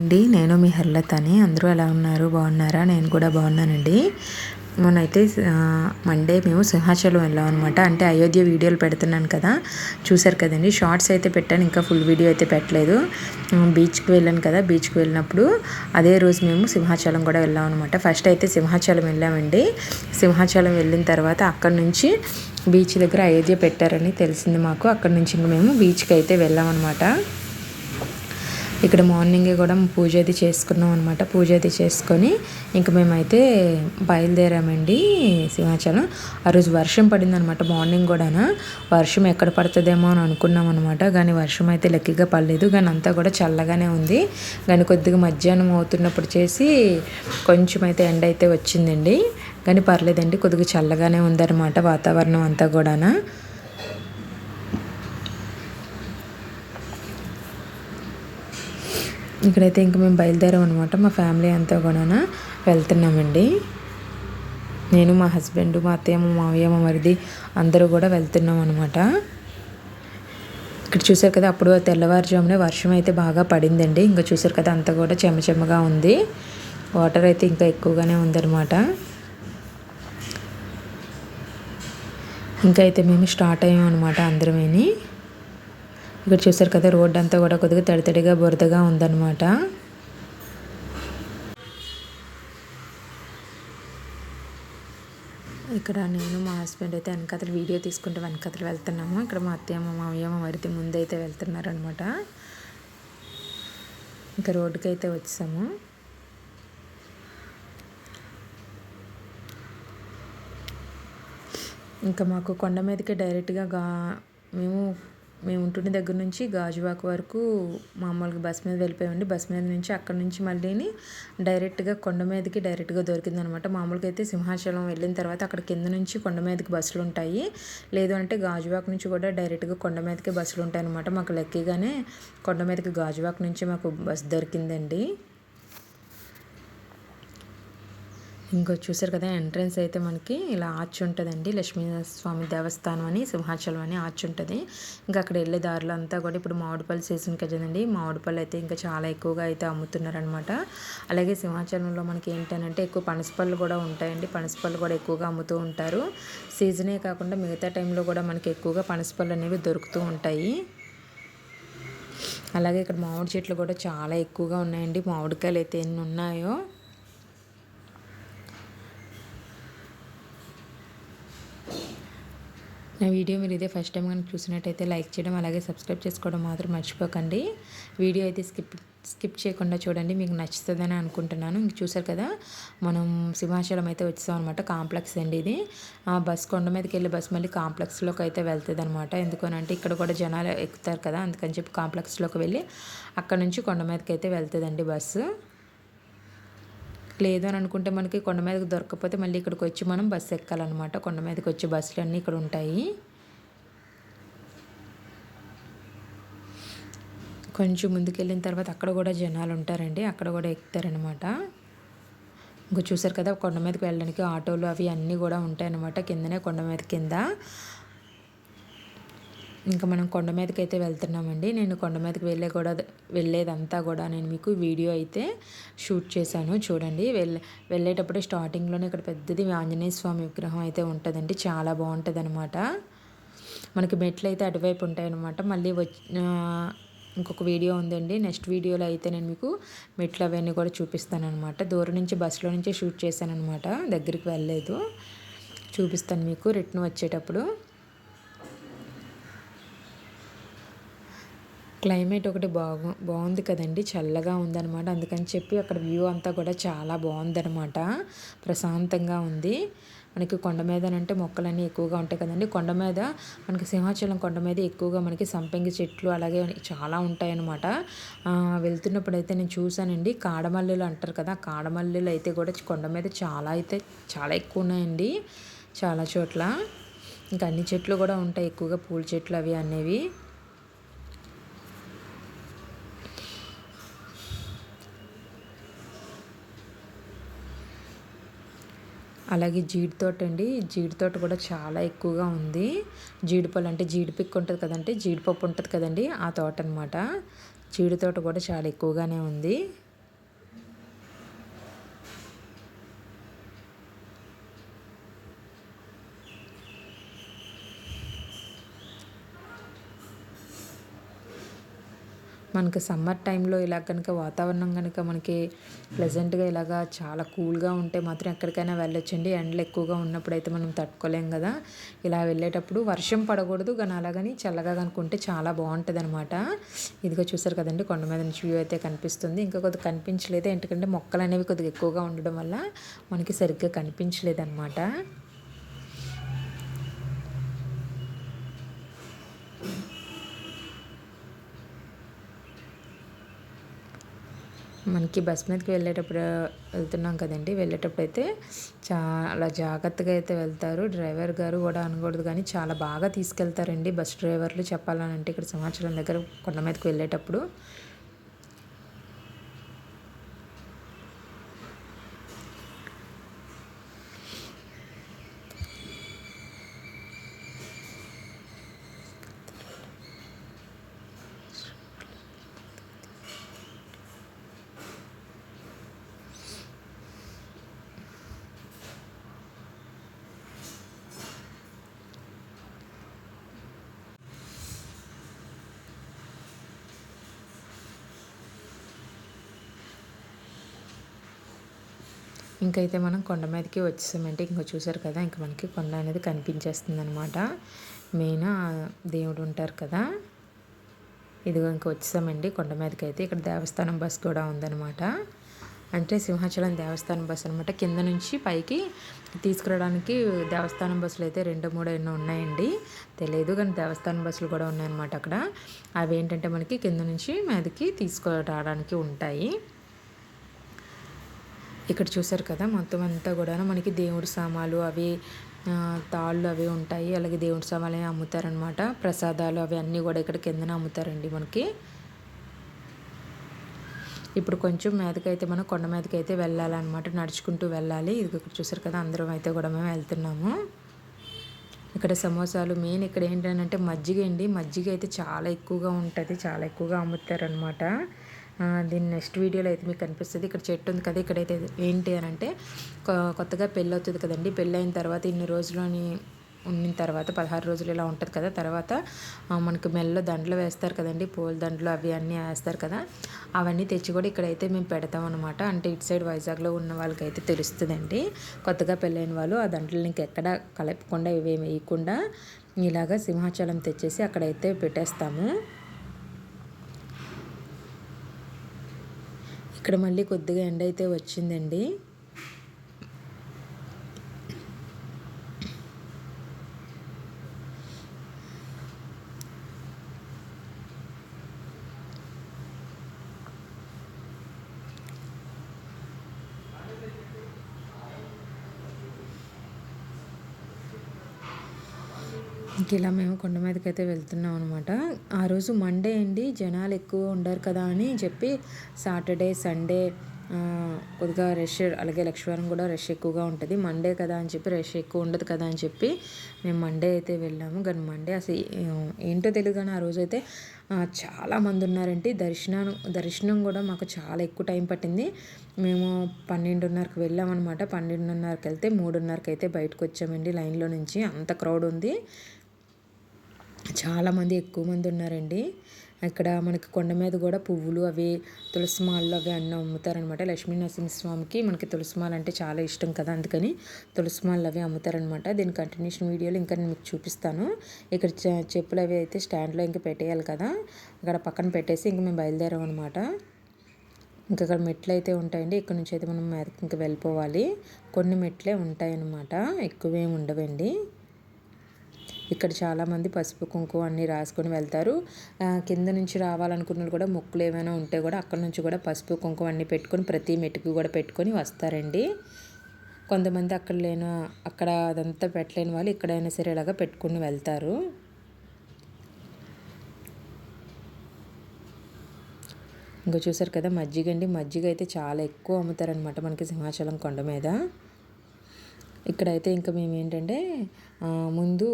అండి. నేను మీ హర్లతని. అందరూ ఎలా ఉన్నారు? బాగున్నారా? నేను కూడా బాగున్నానండి. మొన్నైతే మండే మేము సింహాచలం వెళ్ళాం అనమాట అంటే అయోధ్య వీడియోలు పెడుతున్నాను కదా. చూసారు కదండి. షార్ట్స్ అయితే పెట్టాను. ఇంకా ఫుల్ వీడియో అయితే పెట్టలేదు. బీచ్కి వెళ్ళాను కదా. బీచ్కి వెళ్ళినప్పుడు అదే రోజు మేము సింహాచలం కూడా వెళ్ళాం అనమాట ఫస్ట్ అయితే సింహాచలం వెళ్ళామండి. సింహాచలం వెళ్ళిన తర్వాత అక్కడ నుంచి బీచ్ దగ్గర అయోధ్య పెట్టారని తెలిసింది మాకు. అక్కడ నుంచి మేము బీచ్కి అయితే వెళ్ళాం అనమాట ఇక్కడ మార్నింగే కూడా పూజ అది చేసుకున్నాం అనమాట పూజ అది చేసుకొని ఇంక మేమైతే బయలుదేరామండి సింహాచలం. ఆ రోజు వర్షం పడింది అనమాట మార్నింగ్ కూడా వర్షం ఎక్కడ పడుతుందేమో అని అనుకున్నాం అనమాట కానీ వర్షం అయితే లెక్కగా పడలేదు. కానీ అంతా కూడా చల్లగానే ఉంది. కానీ కొద్దిగా మధ్యాహ్నం అవుతున్నప్పుడు చేసి కొంచెం అయితే ఎండ అయితే వచ్చిందండి. కానీ పర్లేదండి కొద్దిగా చల్లగానే ఉందన్నమాట వాతావరణం అంతా కూడా ఇక్కడైతే ఇంక మేము బయలుదేరాం అనమాట మా ఫ్యామిలీ అంతా కూడా వెళ్తున్నామండి. నేను మా హస్బెండ్ మా అత్తయ్య మా మావయ్య మా మరిది అందరూ కూడా వెళ్తున్నాం అనమాట ఇక్కడ చూసారు కదా అప్పుడు తెల్లవారుజామునే వర్షం అయితే బాగా పడిందండి. ఇంకా చూసారు కదా అంతా కూడా చెమచెమగా ఉంది. వాటర్ అయితే ఇంకా ఎక్కువగానే ఉందన్నమాట. ఇంకా అయితే మేము స్టార్ట్ అయ్యాం అనమాట అందరమేని. ఇక్కడ చూసారు కదా రోడ్ అంతా కూడా కొద్దిగా తడితడిగా బురదగా ఉందన్నమాట. ఇక్కడ నేను మా హస్బెండ్ అయితే వెనకతలు వీడియో తీసుకుంటే వెనకతలు వెళ్తున్నాము. ఇక్కడ మా అత్తయ్య మా మామయ్య మా మరిది ముందైతే వెళ్తున్నారనమాట ఇంకా రోడ్డుకి అయితే వచ్చాము. ఇంకా మాకు కొండ మీదకి డైరెక్ట్గా గా మేము మేము ఉంటున్న దగ్గర నుంచి గాజువాక వరకు మామూలుగా బస్ మీద వెళ్ళిపోయామండి. బస్ మీద నుంచి అక్కడ నుంచి మళ్ళీని డైరెక్ట్గా కొండ మీదకి డైరెక్ట్గా దొరికిందనమాట. మామూలుగా అయితే సింహాచలం వెళ్ళిన తర్వాత అక్కడ కింద నుంచి కొండ మీదకి బస్సులు ఉంటాయి. లేదు అంటే గాజువాక నుంచి కూడా డైరెక్ట్గా కొండ మీదకి బస్సులు ఉంటాయి అనమాట మాకు లెక్కగానే కొండ మీదకి గాజువాక నుంచి మాకు బస్సు దొరికిందండి. ఇంకో చూసారు కదా ఎంట్రన్స్ అయితే మనకి ఇలా ఆర్చ్ ఉంటుందండి. లక్ష్మీస్వామి దేవస్థానం అని సింహాచలం అని ఆర్చ్ ఉంటుంది. ఇంకా అక్కడ వెళ్ళే దారిలో అంతా కూడా ఇప్పుడు మామిడిపల్లి సీజన్ కదండి. మామిడిపల్లి అయితే ఇంకా చాలా ఎక్కువగా అయితే అమ్ముతున్నారనమాట అలాగే సింహాచలంలో మనకి ఏంటంటే ఎక్కువ పనసపళ్ళు కూడా ఉంటాయండి. పనసపళ్ళు కూడా ఎక్కువగా అమ్ముతూ ఉంటారు. సీజనే కాకుండా మిగతా టైంలో కూడా మనకి ఎక్కువగా పనసపళ్ళు అనేవి దొరుకుతూ ఉంటాయి. అలాగే ఇక్కడ మామిడి చెట్లు కూడా చాలా ఎక్కువగా ఉన్నాయండి. మామిడికాయలు అయితే ఎన్ని ఉన్నాయో. నా వీడియో మీరు ఇదే ఫస్ట్ టైం కానీ చూసినట్టయితే లైక్ చేయడం అలాగే సబ్స్క్రైబ్ చేసుకోవడం మాత్రం మర్చిపోకండి. వీడియో అయితే స్కిప్ స్కిప్ చేయకుండా చూడండి. మీకు నచ్చుతుందని అనుకుంటున్నాను. ఇంక చూసారు కదా మనం సింహాచలం అయితే వచ్చాం అనమాట కాంప్లెక్స్ అండి ఇది. ఆ బస్ కొండ మీదకి వెళ్ళి బస్ మళ్ళీ కాంప్లెక్స్లోకి అయితే వెళ్తుంది అనమాట ఎందుకనంటే ఇక్కడ కూడా జనాలు ఎక్కుతారు కదా అందుకని చెప్పి కాంప్లెక్స్లోకి వెళ్ళి అక్కడ నుంచి కొండ మీదకి అయితే వెళ్తుందండి బస్సు. లేదు అని అనుకుంటే మనకి కొండ మీదకి దొరకకపోతే మళ్ళీ ఇక్కడికి వచ్చి మనం బస్సు ఎక్కాలన్నమాట. కొండ మీదకి వచ్చి బస్సులు అన్నీ ఇక్కడ ఉంటాయి. కొంచెం ముందుకు వెళ్ళిన తర్వాత అక్కడ కూడా జనాలు ఉంటారండి. అక్కడ కూడా ఎక్కుతారనమాట ఇంకా చూసారు కదా కొండ మీదకి వెళ్ళడానికి ఆటోలు అవి అన్నీ కూడా ఉంటాయన్నమాట. కిందనే కొండ మీద కింద. ఇంకా మనం కొండ మీదకి అయితే వెళ్తున్నామండి. నేను కొండ మీదకి వెళ్ళే కూడా వెళ్ళేదంతా కూడా నేను మీకు వీడియో అయితే షూట్ చేశాను. చూడండి వెళ్ళే వెళ్ళేటప్పుడు స్టార్టింగ్లోనే ఇక్కడ పెద్దది ఆంజనేయ స్వామి విగ్రహం అయితే ఉంటుందండి. చాలా బాగుంటుంది అనమాట మనకి మెట్లు అయితే అటువైపు ఉంటాయన్నమాట. మళ్ళీ వచ్చి ఇంకొక వీడియో ఉందండి. నెక్స్ట్ వీడియోలో అయితే నేను మీకు మెట్లు అవన్నీ కూడా చూపిస్తాను అనమాట దూరం నుంచి బస్సులో నుంచే షూట్ చేశాను అనమాట దగ్గరికి వెళ్ళలేదు. చూపిస్తాను మీకు రిటర్న్ వచ్చేటప్పుడు. క్లైమేట్ ఒకటి బాగు బాగుంది కదండి. చల్లగా ఉందన్నమాట. అందుకని చెప్పి అక్కడ వ్యూ అంతా కూడా చాలా బాగుందనమాట ప్రశాంతంగా ఉంది. మనకి కొండ మీద అంటే మొక్కలన్నీ ఎక్కువగా ఉంటాయి కదండి. కొండ మీద మనకి సింహాచలం కొండ మీద ఎక్కువగా మనకి సంపెంగ చెట్లు అలాగే చాలా ఉంటాయన్నమాట. వెళ్తున్నప్పుడు అయితే నేను చూశానండి. కాడమల్లెలు అంటారు కదా. కాడమల్లెలు అయితే కూడా కొండ మీద చాలా అయితే చాలా ఎక్కువ ఉన్నాయండి. చాలా చోట్ల. ఇంకా అన్ని చెట్లు కూడా ఉంటాయి ఎక్కువగా. పూల చెట్లు అవి అనేవి అలాగే జీడి తోట అండి జీడి తోట కూడా చాలా ఎక్కువగా ఉంది. జీడిపళ్ళు అంటే జీడిపిక్కు ఉంటుంది కదండి. జీడిపప్పు ఉంటుంది కదండి ఆ తోట అనమాట జీడి తోట కూడా చాలా ఎక్కువగానే ఉంది. మనకి సమ్మర్ టైంలో ఇలా కనుక వాతావరణం కనుక మనకి ప్లెజెంట్గా ఇలాగా చాలా కూల్గా ఉంటే మాత్రం ఎక్కడికైనా వెళ్ళొచ్చండి. ఎండలు ఎక్కువగా ఉన్నప్పుడు అయితే మనం తట్టుకోలేం కదా. ఇలా వెళ్ళేటప్పుడు వర్షం పడకూడదు కానీ అలాగని చల్లగా కనుకుంటే చాలా బాగుంటుంది అనమాట ఇదిగో చూసారు కదండి కొండ మీద నుంచి వ్యూ అయితే కనిపిస్తుంది. ఇంకా కొద్దిగా కనిపించలేదు ఎందుకంటే మొక్కలు అనేవి కొద్దిగా ఎక్కువగా ఉండడం వల్ల మనకి సరిగ్గా కనిపించలేదు మనకి బస్ మీదకి వెళ్ళేటప్పుడు వెళ్తున్నాం కదండి. వెళ్ళేటప్పుడు అయితే చాలా జాగ్రత్తగా అయితే వెళ్తారు. డ్రైవర్ గారు కూడా అనకూడదు కానీ చాలా బాగా తీసుకెళ్తారండి బస్ డ్రైవర్లు చెప్పాలని అంటే ఇక్కడ సమాచారం దగ్గర కొండ మీదకి వెళ్ళేటప్పుడు. ఇంకైతే మనం కొండ మీదకి వచ్చేసామంటే ఇంకా చూసారు కదా ఇంకా మనకి కొండ అనేది కనిపించేస్తుంది అనమాట మెయిన్ దేవుడు ఉంటారు కదా. ఇదిగో ఇంకా వచ్చేసామండి కొండ మీదకి అయితే ఇక్కడ దేవస్థానం బస్ కూడా ఉందన్నమాట. అంటే సింహాచలం దేవస్థానం బస్సు అనమాట కింద నుంచి పైకి తీసుకురావడానికి దేవస్థానం బస్సులు అయితే రెండు మూడు ఎన్నో ఉన్నాయండి. తెలియదు కానీ దేవస్థానం బస్సులు కూడా ఉన్నాయన్నమాట అక్కడ. అవి ఏంటంటే మనకి కింద నుంచి మీదకి తీసుకురావడానికి ఉంటాయి. ఇక్కడ చూసారు కదా మొత్తం అంతా కూడా మనకి దేవుడి సామాలు అవి తాళ్ళు అవి ఉంటాయి. అలాగే దేవుడి సామాలు అమ్ముతారనమాట ప్రసాదాలు అవి అన్నీ కూడా ఇక్కడ కిందన అమ్ముతారండి మనకి. ఇప్పుడు కొంచెం మీదకైతే మనం కొండ మీదకైతే వెళ్ళాలన్నమాట. నడుచుకుంటూ వెళ్ళాలి. ఇది ఇక్కడ చూసారు కదా అందరం అయితే కూడా మేము వెళ్తున్నాము. ఇక్కడ సమోసాలు మెయిన్ ఇక్కడ ఏంటంటే మజ్జిగ అండి. మజ్జిగ అయితే చాలా ఎక్కువగా ఉంటుంది. చాలా ఎక్కువగా అమ్ముతారనమాట దీని నెక్స్ట్ వీడియోలో అయితే మీకు కనిపిస్తుంది. ఇక్కడ చెట్టు ఉంది కదా ఇక్కడైతే ఏంటి అని అంటే కొత్తగా పెళ్ళి అవుతుంది కదండి. పెళ్ళి అయిన తర్వాత ఇన్ని రోజులని ఉన్న తర్వాత పదహారు రోజులు ఇలా ఉంటుంది కదా తర్వాత మనకు మెల్లో దండలు వేస్తారు కదండి. పూల దండలు అవి అన్నీ వేస్తారు కదా. అవన్నీ తెచ్చి కూడా ఇక్కడైతే మేము పెడతాం అనమాట అంటే ఇటు సైడ్ వైజాగ్లో ఉన్న వాళ్ళకైతే తెలుస్తుందండి. కొత్తగా పెళ్ళైన వాళ్ళు ఆ దండలు ఇంకెక్కడ కలపకుండా ఇవేమి వేయకుండా ఇలాగా సింహాచలం తెచ్చేసి అక్కడైతే పెట్టేస్తాము. ఇక్కడ మళ్ళీ కొద్దిగా ఎండ అయితే వచ్చిందండి. ఇంక ఇలా మేము కొండ మీదకి అయితే వెళ్తున్నాం అనమాట ఆ రోజు మండే అండి జనాలు ఎక్కువ ఉండరు కదా అని చెప్పి సాటర్డే సండే కొద్దిగా రష్ అలాగే లక్ష్మీవారం కూడా రష్ ఎక్కువగా ఉంటుంది. మండే కదా అని చెప్పి రష్ ఎక్కువ ఉండదు కదా అని చెప్పి మేము మండే అయితే వెళ్ళాము. కానీ మండే అసలు ఏంటో తెలియదు కానీ ఆ రోజు అయితే చాలా మంది ఉన్నారంటే దర్శనం దర్శనం కూడా మాకు చాలా ఎక్కువ టైం పట్టింది. మేము పన్నెండున్నరకు వెళ్ళామన్నమాట. పన్నెండున్నరకు వెళ్తే మూడున్నరకు అయితే బయటకు వచ్చామండి లైన్లో నుంచి. అంత క్రౌడ్ ఉంది. చాలామంది ఎక్కువ మంది ఉన్నారండి. ఇక్కడ మనకి కొండ మీద కూడా పువ్వులు అవి తులసి మాలలు అవి అన్నీ అమ్ముతారనమాట లక్ష్మీ నరసింహస్వామికి మనకి తులసి మాల అంటే చాలా ఇష్టం కదా అందుకని తులసి మాలలు అవి అమ్ముతారనమాట దీని కంటిన్యూషన్ వీడియోలు ఇంకా నేను మీకు చూపిస్తాను. ఇక్కడ చెప్పులు అవి అయితే స్టాండ్లో ఇంకా పెట్టేయాలి కదా. అక్కడ పక్కన పెట్టేసి ఇంక మేము బయలుదేరాం అనమాట ఇంకా అక్కడ మెట్లు అయితే ఉంటాయండి. ఇక్కడ నుంచి అయితే మనం ఇంకా వెళ్ళిపోవాలి. కొన్ని మెట్లే ఉంటాయన్నమాట. ఎక్కువేమి ఉండవండి. ఇక్కడ చాలామంది పసుపు కుంకుమ అన్నీ రాసుకొని వెళ్తారు. కింద నుంచి రావాలనుకున్న కూడా మొక్కులు ఏమైనా ఉంటే కూడా అక్కడ నుంచి కూడా పసుపు కుంకుమ అన్నీ పెట్టుకొని ప్రతి మెట్టుకు కూడా పెట్టుకొని వస్తారండి. కొంతమంది అక్కడ లేని అక్కడ అదంతా పెట్టలేని వాళ్ళు ఇక్కడైనా సరే ఇలాగ పెట్టుకుని వెళ్తారు. ఇంకా చూసారు కదా మజ్జిగ అండి. మజ్జిగ అయితే చాలా ఎక్కువ అమ్ముతారనమాట మనకి సింహాచలం కొండ మీద. ఇక్కడైతే ఇంకా మేము ఏంటంటే ముందు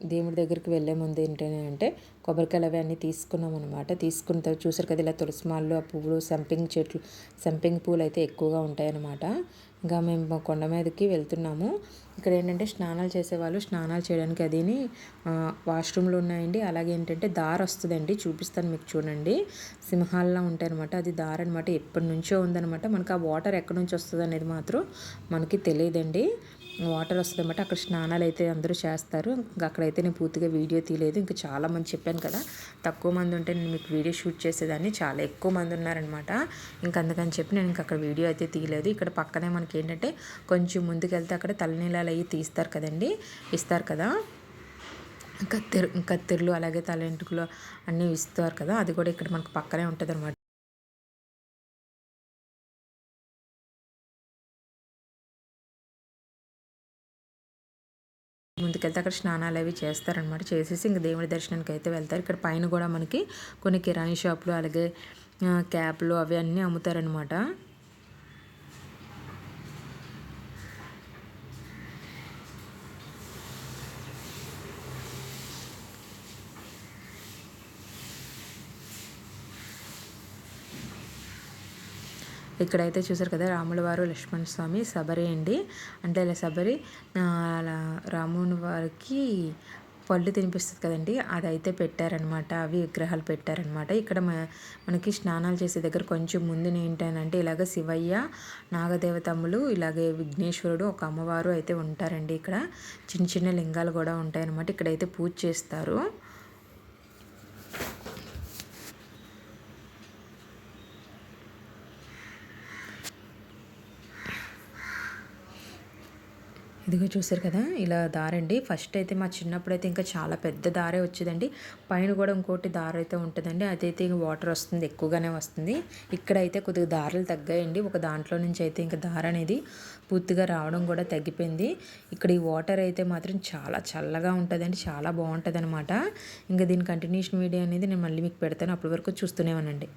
దేవుడి దగ్గరికి వెళ్ళే ముందు ఏంటంటే కొబ్బరికాయలు అవి అన్నీ తీసుకున్నాం అనమాట తీసుకున్న తర్వాత చూసారు కదా ఇలా తులసి మాలు ఆ పువ్వులు సంపింగ్ చెట్లు సంపింగ్ పూలు అయితే ఎక్కువగా ఉంటాయన్నమాట ఇంకా మేము కొండ మీదకి వెళ్తున్నాము. ఇక్కడ ఏంటంటే స్నానాలు చేసేవాళ్ళు స్నానాలు చేయడానికి అదిని వాష్రూమ్లు ఉన్నాయండి. అలాగే ఏంటంటే దార వస్తుందండి. చూపిస్తాను మీకు చూడండి. సింహాల్లో ఉంటాయన్నమాట అది దారి అనమాట ఎప్పటి నుంచో ఉందనమాట మనకు ఆ వాటర్ ఎక్కడి నుంచి వస్తుంది అనేది మాత్రం మనకి తెలియదండి. వాటర్ వస్తుందన్నమాట. అక్కడ స్నానాలు అయితే అందరూ చేస్తారు. ఇంకా అక్కడైతే నేను పూర్తిగా వీడియో తీయలేదు. ఇంకా చాలా మంది చెప్పాను కదా తక్కువ మంది ఉంటే నేను మీకు వీడియో షూట్ చేసేదాన్ని. చాలా ఎక్కువ మంది ఉన్నారనమాట ఇంకా అందుకని చెప్పి నేను ఇంకా అక్కడ వీడియో అయితే తీయలేదు. ఇక్కడ పక్కనే మనకి ఏంటంటే కొంచెం ముందుకెళ్తే అక్కడ తలనీలాలు అవి తీస్తారు కదండి. ఇస్తారు కదా. కత్తెరు కత్తెరలు అలాగే తలెంటుకలు అన్నీ ఇస్తారు కదా. అది కూడా ఇక్కడ మనకు పక్కనే ఉంటుంది అనమాట అక్కడ స్నానాలు అవి చేస్తారనమాట చేసేసి ఇంక దేవుడి దర్శనానికి అయితే వెళ్తారు. ఇక్కడ పైన కూడా మనకి కొన్ని కిరాణీ షాపులు అలాగే క్యాప్లు అవి అన్నీ అమ్ముతారనమాట ఇక్కడైతే చూసారు కదా రాముల వారు లక్ష్మణ స్వామి శబరి అండి. అంటే ఇలా శబరి రాముని వారికి పళ్ళు తినిపిస్తుంది కదండి. అదైతే పెట్టారనమాట అవి విగ్రహాలు పెట్టారనమాట ఇక్కడ మనకి స్నానాలు చేసే దగ్గర కొంచెం ముందు ఏంటంటే ఇలాగ శివయ్య నాగదేవతమ్ములు ఇలాగే విఘ్నేశ్వరుడు ఒక అమ్మవారు అయితే ఉంటారండి ఇక్కడ. చిన్న చిన్న లింగాలు కూడా ఉంటాయన్నమాట. ఇక్కడైతే పూజ చేస్తారు. ఇదిగో చూసారు కదా ఇలా దారండి. ఫస్ట్ అయితే మా చిన్నప్పుడు అయితే ఇంకా చాలా పెద్ద దారే వచ్చేదండి. పైన కూడా ఇంకోటి దారి అయితే ఉంటుందండి. అదైతే ఇంకా వాటర్ వస్తుంది ఎక్కువగానే వస్తుంది. ఇక్కడైతే కొద్దిగా దారులు తగ్గాయండి. ఒక దాంట్లో నుంచి అయితే ఇంకా దార అనేది పూర్తిగా రావడం కూడా తగ్గిపోయింది. ఇక్కడ ఈ వాటర్ అయితే మాత్రం చాలా చల్లగా ఉంటుందండి. చాలా బాగుంటుంది అనమాట ఇంకా దీని కంటిన్యూషన్ వీడియో అనేది నేను మళ్ళీ మీకు పెడతాను. అప్పటి వరకు చూస్తూనే ఉన్నాండి